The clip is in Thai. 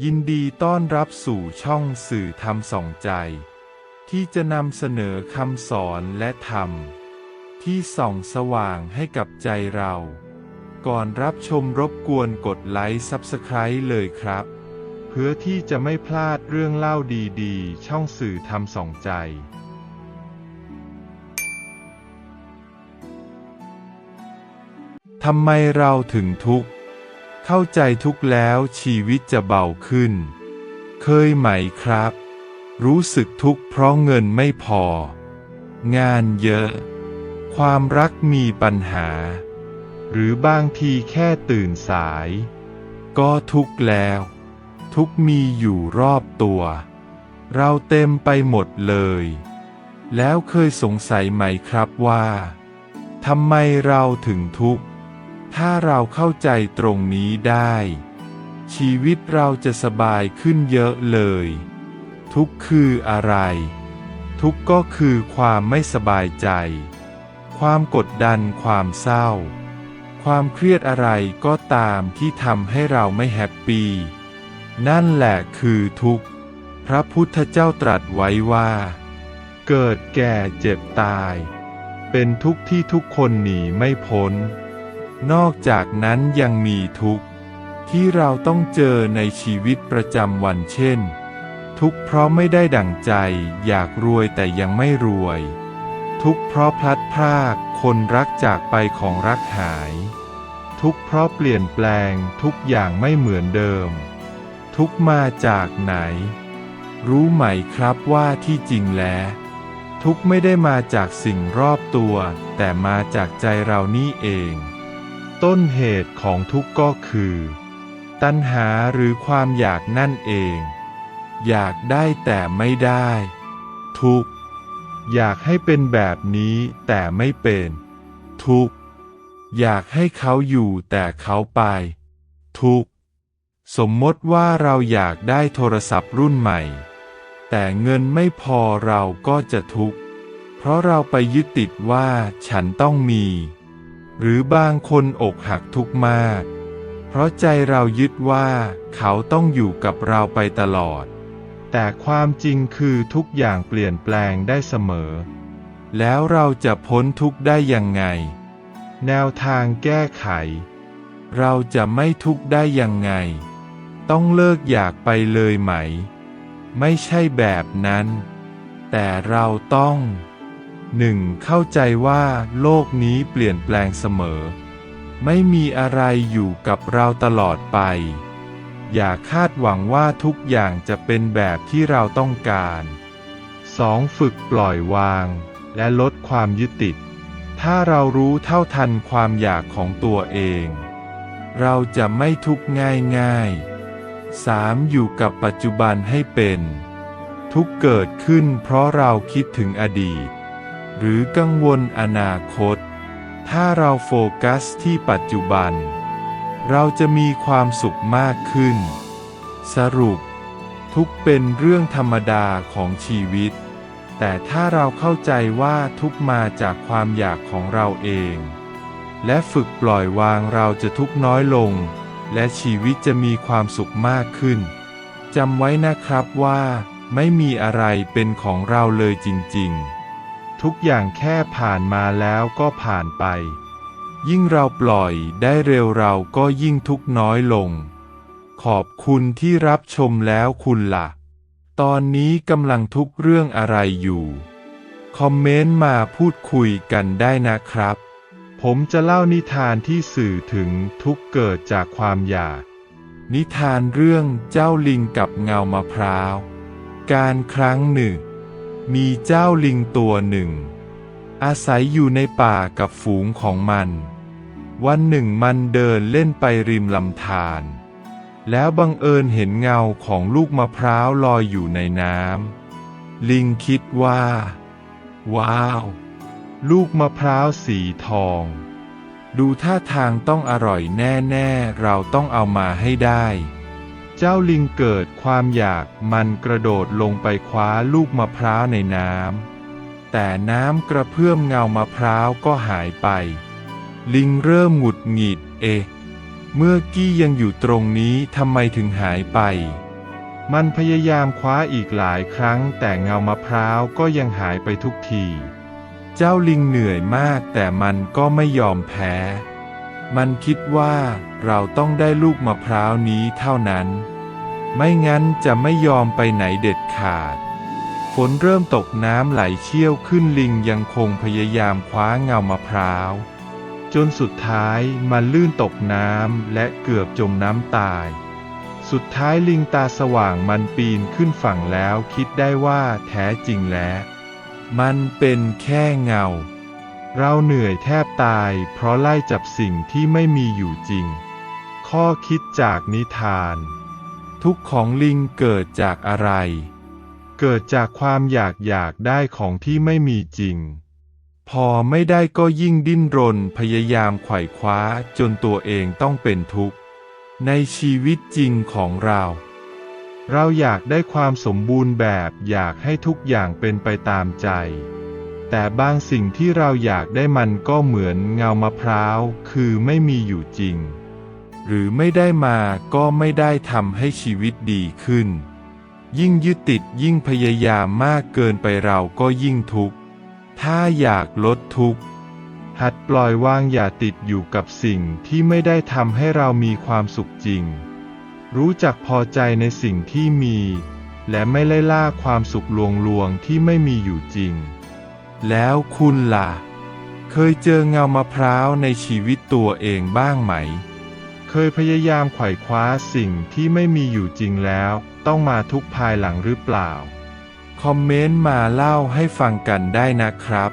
ยินดีต้อนรับสู่ช่องสื่อธรรมส่องใจ ที่จะนำเสนอคำสอนและธรรม ที่ส่องสว่างให้กับใจเรา ก่อนรับชมรบกวนกดไลค์ซับสไคร b e เลยครับ เพื่อที่จะไม่พลาดเรื่องเล่าดีๆ ช่องสื่อธรรมส่องใจ ทำไมเราถึงทุกข์ เข้าใจทุกแล้วชีวิตจะเบาขึ้น เคยไหมครับ รู้สึกทุกข์เพราะเงินไม่พอ งานเยอะ ความรักมีปัญหา หรือบางทีแค่ตื่นสาย ก็ทุกข์แล้ว ทุกมีอยู่รอบตัว เราเต็มไปหมดเลย แล้วเคยสงสัยไหมครับว่าทำไมเราถึงทุกข์ ถ้าเราเข้าใจตรงนี้ได้ ชีวิตเราจะสบายขึ้นเยอะเลย ทุกคืออะไร ทุกก็คือความไม่สบายใจ ความกดดันความเศร้า ความเครียดอะไรก็ตามที่ทำให้เราไม่แฮปปี้นั่นแหละคือทุกข์ พระพุทธเจ้าตรัสไว้ว่า เกิดแก่เจ็บตาย เป็นทุกข์ที่ทุกคนหนีไม่พ้น นอกจากนั้นยังมีทุกข์ที่เราต้องเจอในชีวิตประจำวันเช่น ทุกข์เพราะไม่ได้ดั่งใจ อยากรวยแต่ยังไม่รวย ทุกข์เพราะพลัดพรากคนรักจากไปของรักหาย ทุกข์เพราะเปลี่ยนแปลงทุกอย่างไม่เหมือนเดิม ทุกมาจากไหน รู้ไหมครับว่าที่จริงแล้ว ทุกไม่ได้มาจากสิ่งรอบตัว แต่มาจากใจเรานี่เอง ต้นเหตุของทุกข์ก็คือ ตัณหาหรือความอยากนั่นเอง อยากได้แต่ไม่ได้ ทุกข์ อยากให้เป็นแบบนี้แต่ไม่เป็น ทุกข์ อยากให้เขาอยู่แต่เขาไป ทุกข์ สมมติว่าเราอยากได้โทรศัพท์รุ่นใหม่ แต่เงินไม่พอเราก็จะทุกข์ เพราะเราไปยึดติดว่าฉันต้องมี หรือบางคนอกหักทุกข์มาก เพราะใจเรายึดว่า เขาต้องอยู่กับเราไปตลอด แต่ความจริงคือทุกอย่างเปลี่ยนแปลงได้เสมอ แล้วเราจะพ้นทุกข์ได้ยังไง แนวทางแก้ไข เราจะไม่ทุกข์ได้ยังไง ต้องเลิกอยากไปเลยไหม ไม่ใช่แบบนั้น แต่เราต้อง หนึ่งเข้าใจว่าโลกนี้เปลี่ยนแปลงเสมอ ไม่มีอะไรอยู่กับเราตลอดไป อย่าคาดหวังว่าทุกอย่างจะเป็นแบบที่เราต้องการ 2. ฝึกปล่อยวาง และลดความยึดติด ถ้าเรารู้เท่าทันความอยากของตัวเอง เราจะไม่ทุกข์ง่ายๆ 3. อยู่กับปัจจุบันให้เป็น ทุกเกิดขึ้นเพราะเราคิดถึงอดีต หรือกังวลอนาคต ถ้าเราโฟกัสที่ปัจจุบัน เราจะมีความสุขมากขึ้น สรุป ทุกเป็นเรื่องธรรมดาของชีวิต แต่ถ้าเราเข้าใจว่าทุกมาจากความอยากของเราเอง และฝึกปล่อยวางเราจะทุกน้อยลง และชีวิตจะมีความสุขมากขึ้นจำไว้นะครับว่า ไม่มีอะไรเป็นของเราเลยจริง ๆ ทุกอย่างแค่ผ่านมาแล้วก็ผ่านไป ยิ่งเราปล่อยได้เร็วเราก็ยิ่งทุกน้อยลง ขอบคุณที่รับชมแล้วคุณล่ะ ตอนนี้กำลังทุกเรื่องอะไรอยู่ คอมเมนต์มาพูดคุยกันได้นะครับ ผมจะเล่านิทานที่สื่อถึงทุกเกิดจากความอยาก นิทานเรื่องเจ้าลิงกับเงามะพร้าว การครั้งหนึ่ง มีเจ้าลิงตัวหนึ่ง อาศัยอยู่ในป่ากับฝูงของมัน วันหนึ่งมันเดินเล่นไปริมลำธารแล้วบังเอิญเห็นเงาของลูกมะพร้าวลอยอยู่ในน้ำลิงคิดว่า ว้าว ลูกมะพร้าวสีทอง ดูท่าทางต้องอร่อยแน่ ๆ เราต้องเอามาให้ได้ เจ้าลิงเกิดความอยากมันกระโดดลงไปคว้าลูกมะพร้าวในน้ำ แต่น้ำกระเพื่อมเงามะพร้าวก็หายไป ลิงเริ่มหงุดหงิดเอะเมื่อกี้ยังอยู่ตรงนี้ทำไมถึงหายไป มันพยายามคว้าอีกหลายครั้งแต่เงามะพร้าวก็ยังหายไปทุกที เจ้าลิงเหนื่อยมากแต่มันก็ไม่ยอมแพ้ มันคิดว่าเราต้องได้ลูกมะพร้าวนี้เท่านั้น ไม่งั้นจะไม่ยอมไปไหนเด็ดขาด ฝนเริ่มตกน้ำไหลเชี่ยวขึ้นลิงยังคงพยายามคว้าเงามะพร้าว จนสุดท้ายมันลื่นตกน้ำและเกือบจมน้ำตาย สุดท้ายลิงตาสว่างมันปีนขึ้นฝั่งแล้วคิดได้ว่าแท้จริงแล้ว มันเป็นแค่เงา เราเหนื่อยแทบตายเพราะไล่จับสิ่งที่ไม่มีอยู่จริง ข้อคิดจากนิทาน ทุกของลิงเกิดจากอะไร เกิดจากความอยากอยากได้ของที่ไม่มีจริง พอไม่ได้ก็ยิ่งดิ้นรนพยายามไขว่คว้าจนตัวเองต้องเป็นทุกข์ ในชีวิตจริงของเรา เราอยากได้ความสมบูรณ์แบบอยากให้ทุกอย่างเป็นไปตามใจ แต่บางสิ่งที่เราอยากได้มันก็เหมือนเงามะพร้าว คือไม่มีอยู่จริง หรือไม่ได้มาก็ไม่ได้ทำให้ชีวิตดีขึ้น ยิ่งยึดติดยิ่งพยายามมากเกินไปเราก็ยิ่งทุกข์ ถ้าอยากลดทุกข์ หัดปล่อยวางอย่าติดอยู่กับสิ่งที่ไม่ได้ทำให้เรามีความสุขจริง รู้จักพอใจในสิ่งที่มี และไม่ไล่ล่าความสุขลวงๆที่ไม่มีอยู่จริง แล้วคุณล่ะ เคยเจอเงามะพร้าวในชีวิตตัวเองบ้างไหม เคยพยายามไขว่คว้าสิ่งที่ไม่มีอยู่จริงแล้ว ต้องมาทุกข์ภายหลังหรือเปล่า คอมเมนต์มาเล่าให้ฟังกันได้นะครับ